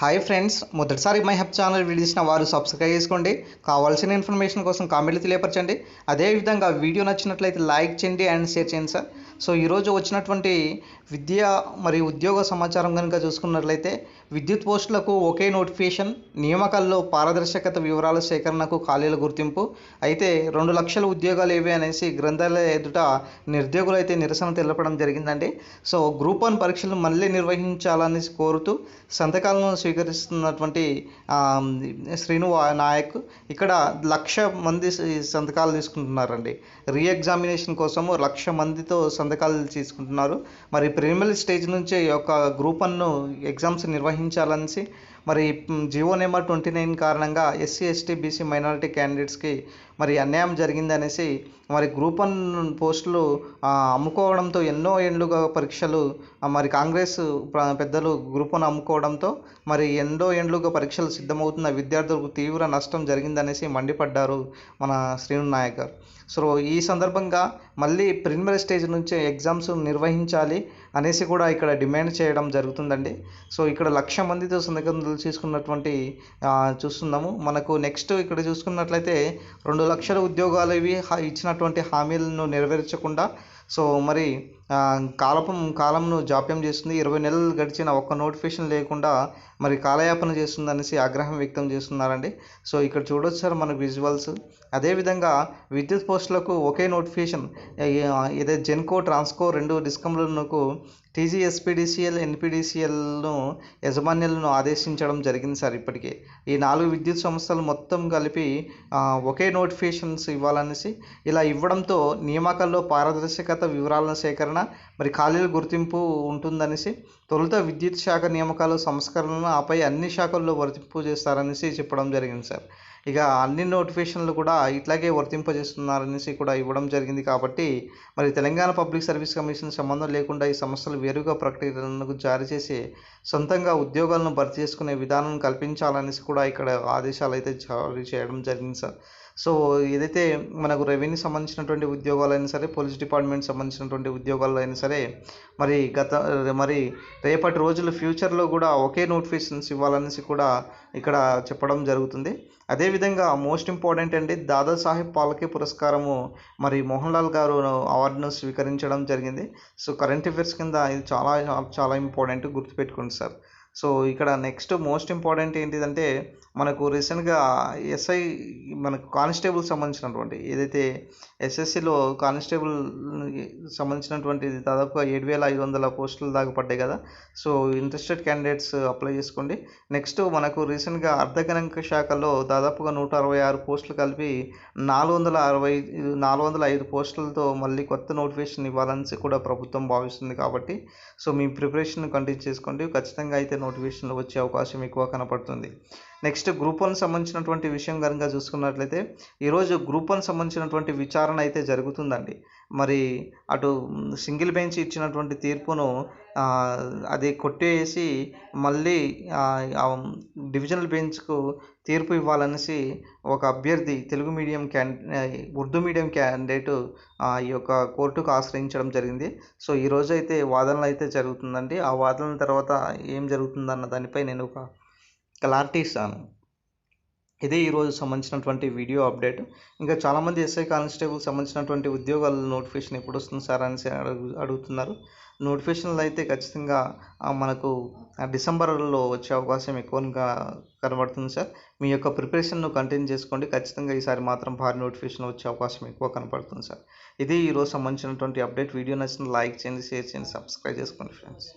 Hi friends మొదటిసారి my హెప్ channel వీడియోసిన వారు సబ్స్క్రైబ్ చేసుకోండి. కావాల్సిన ఇన్ఫర్మేషన్ కోసం కామెంట్లు తెలియపరచండి. అదేవిధంగా వీడియో నచ్చినట్లయితే లైక్ చేయండి అండ్ షేర్ చేయండి సార్ సో ఈరోజు వచ్చినటువంటి విద్య మరియు ఉద్యోగ సమాచారం కనుక చూసుకున్నట్లయితే విద్యుత్ పోస్టులకు ఒకే నోటిఫికేషన్ నియామకాల్లో పారదర్శకత వివరాల సేకరణకు ఖాళీల గుర్తింపు అయితే రెండు లక్షల ఉద్యోగాలు ఏవి అనేసి గ్రంథాలయ ఎదుట నిరుద్యోగులు అయితే నిరసన తెలపడం జరిగిందండి. సో గ్రూప్ వన్ పరీక్షలు మళ్ళీ నిర్వహించాలని కోరుతూ సంతకాలను స్వీకరిస్తున్నటువంటి శ్రీను నాయక్ ఇక్కడ లక్ష మంది సంతకాలు తీసుకుంటున్నారండి. రీ ఎగ్జామినేషన్ కోసము లక్ష మందితో సంతకాలు తీసుకుంటున్నారు. మరి ప్రిలిమినరీ స్టేజ్ నుంచే ఈ యొక్క గ్రూప్ వన్ను ఎగ్జామ్స్ నిర్వహించాలనేసి మరి జియో నెంబర్ ట్వంటీ నైన్ కారణంగా ఎస్సీ ఎస్టీ బీసీ మైనారిటీ క్యాండిడేట్స్కి మరి అన్యాయం జరిగిందనేసి మరి గ్రూప్ వన్ పోస్టులు అమ్ముకోవడంతో ఎన్నో ఏళ్ళుగా పరీక్షలు మరి కాంగ్రెస్ పెద్దలు గ్రూప్ వన్ అమ్ముకోవడంతో మరి ఎన్నో ఏండ్లుగా పరీక్షలు సిద్ధమవుతున్న విద్యార్థులకు తీవ్ర నష్టం జరిగిందనేసి మండిపడ్డారు మన శ్రీను నాయక్ గారు సో ఈ సందర్భంగా మళ్ళీ ప్రిలిమినరీ స్టేజ్ నుంచే ఎగ్జామ్స్ నిర్వహించాలి అనేసి కూడా ఇక్కడ డిమాండ్ చేయడం జరుగుతుందండి. సో ఇక్కడ లక్ష మందితో సందర్భంలో చేసుకున్నటువంటి చూస్తున్నాము. మనకు నెక్స్ట్ ఇక్కడ చూసుకున్నట్లయితే రెండు లక్షల ఉద్యోగాలు ఇవి ఇచ్చినటువంటి హామీలను నెరవేర్చకుండా సో మరి కాలపం కాలంను జాప్యం చేస్తుంది. ఇరవై నెలలు గడిచిన ఒక్క నోటిఫికేషన్ లేకుండా మరి కాలయాపన చేస్తుంది అనేసి ఆగ్రహం వ్యక్తం చేస్తున్నారండి. సో ఇక్కడ చూడొచ్చు సార్ మనకు విజువల్స్ అదేవిధంగా విద్యుత్ పోస్టులకు ఒకే నోటిఫికేషన్ ఇదే జెన్కో ట్రాన్స్కో రెండు డిస్కంలకు టీజీఎస్పీడీసీఎల్ ఎన్పీడీసీఎల్ను యజమాన్యాలను ఆదేశించడం జరిగింది సార్ ఇప్పటికే. ఈ నాలుగు విద్యుత్ సంస్థలు మొత్తం కలిపి ఒకే నోటిఫికేషన్స్ ఇవ్వాలనేసి ఇలా ఇవ్వడంతో నియామకాల్లో పారదర్శకత వివరాల సేకరణ మరి ఖాళీల గుర్తింపు ఉంటుందనేసి తొలుత విద్యుత్ శాఖ నియామకాలు సంస్కరణలను ఆపై అన్ని శాఖల్లో వర్తింపు చేస్తారనేసి చెప్పడం జరిగింది సార్. ఇక అన్ని నోటిఫికేషన్లు కూడా ఇట్లాగే వర్తింపజేస్తున్నారనేసి కూడా ఇవ్వడం జరిగింది కాబట్టి మరి తెలంగాణ పబ్లిక్ సర్వీస్ కమిషన్ సంబంధం లేకుండా ఈ సంస్థలు వేరుగా ప్రకటనలకు జారీ చేసి సొంతంగా ఉద్యోగాలను భర్తీ చేసుకునే విధానం కల్పించాలనేసి కూడా ఇక్కడ ఆదేశాలు అయితే జారీ చేయడం జరిగింది సార్. సో ఏదైతే మనకు రెవెన్యూ సంబంధించినటువంటి ఉద్యోగాలైనా సరే పోలీస్ డిపార్ట్మెంట్ సంబంధించినటువంటి ఉద్యోగాలైనా అయినా సరే మరి గత మరి రేపటి రోజులు ఫ్యూచర్లో కూడా ఒకే నోటిఫికేషన్స్ ఇవ్వాలనేసి కూడా ఇక్కడ చెప్పడం జరుగుతుంది. అదేవిధంగా మోస్ట్ ఇంపార్టెంట్ అండి దాదా సాహెబ్ పాలకే పురస్కారము మరి మోహన్ లాల్ గారు అవార్డును స్వీకరించడం జరిగింది. సో కరెంట్ అఫైర్స్ కింద ఇది చాలా చాలా ఇంపార్టెంట్ గుర్తుపెట్టుకోండి సార్. సో ఇక్కడ నెక్స్ట్ మోస్ట్ ఇంపార్టెంట్ ఏంటిదంటే మనకు రీసెంట్గా ఎస్ఐ మనకు కానిస్టేబుల్ సంబంధించినటువంటి ఏదైతే ఎస్ఎస్సిలో కానిస్టేబుల్ సంబంధించినటువంటి దాదాపుగా ఏడు వేల ఐదు వందల పోస్టులు దాకా పడ్డాయి కదా. సో ఇంట్రెస్టెడ్ క్యాండిడేట్స్ అప్లై చేసుకోండి. నెక్స్ట్ మనకు రీసెంట్గా అర్ధగణాంక శాఖలో దాదాపుగా నూట అరవై ఆరు పోస్టులు కలిపి నాలుగు వందల అరవై నాలుగు వందల ఐదు పోస్టులతో మళ్ళీ కొత్త నోటిఫికేషన్ ఇవ్వాలని కూడా ప్రభుత్వం భావిస్తుంది కాబట్టి సో మీ ప్రిపరేషన్ కంటిన్యూ చేసుకోండి. ఖచ్చితంగా అయితే నోటిఫికేషన్లు వచ్చే అవకాశం ఎక్కువ కనపడుతుంది. నెక్స్ట్ గ్రూప్ వన్ సంబంధించినటువంటి విషయం కనుక చూసుకున్నట్లయితే ఈరోజు గ్రూప్ వన్ సంబంధించినటువంటి విచారణ అయితే జరుగుతుందండి. మరి అటు సింగిల్ బెంచ్ ఇచ్చినటువంటి తీర్పును అది కొట్టేసి మళ్ళీ డివిజనల్ బెంచ్కు తీర్పు ఇవ్వాలనేసి ఒక అభ్యర్థి తెలుగు మీడియం క్యాండి ఉర్దూ మీడియం క్యాండిడేట్ ఈ యొక్క కోర్టుకు ఆశ్రయించడం జరిగింది. సో ఈ రోజు అయితే వాదనలు అయితే జరుగుతుందండి. ఆ వాదనల తర్వాత ఏం జరుగుతుందన్న దానిపై నేను ఒక క్లారిటీ ఇస్తాను. ఇదే ఈరోజు సంబంధించినటువంటి వీడియో అప్డేట్. ఇంకా చాలామంది ఎస్ఐ కానిస్టేబుల్ సంబంధించినటువంటి ఉద్యోగాల నోటిఫికేషన్ ఎప్పుడు వస్తుంది సార్ అని అడుగు అడుగుతున్నారు. నోటిఫికేషన్లు అయితే ఖచ్చితంగా మనకు డిసెంబర్లో వచ్చే అవకాశం ఎక్కువగా కనబడుతుంది సార్. మీ యొక్క ప్రిపరేషన్ను కంటిన్యూ చేసుకోండి. ఖచ్చితంగా ఈసారి మాత్రం భారీ నోటిఫికేషన్ వచ్చే అవకాశం ఎక్కువ కనపడుతుంది సార్. ఇది ఈరోజు సంబంధించినటువంటి అప్డేట్. వీడియో నచ్చిన లైక్ చేయండి షేర్ చేయండి సబ్స్క్రైబ్ చేసుకోండి ఫ్రెండ్స్.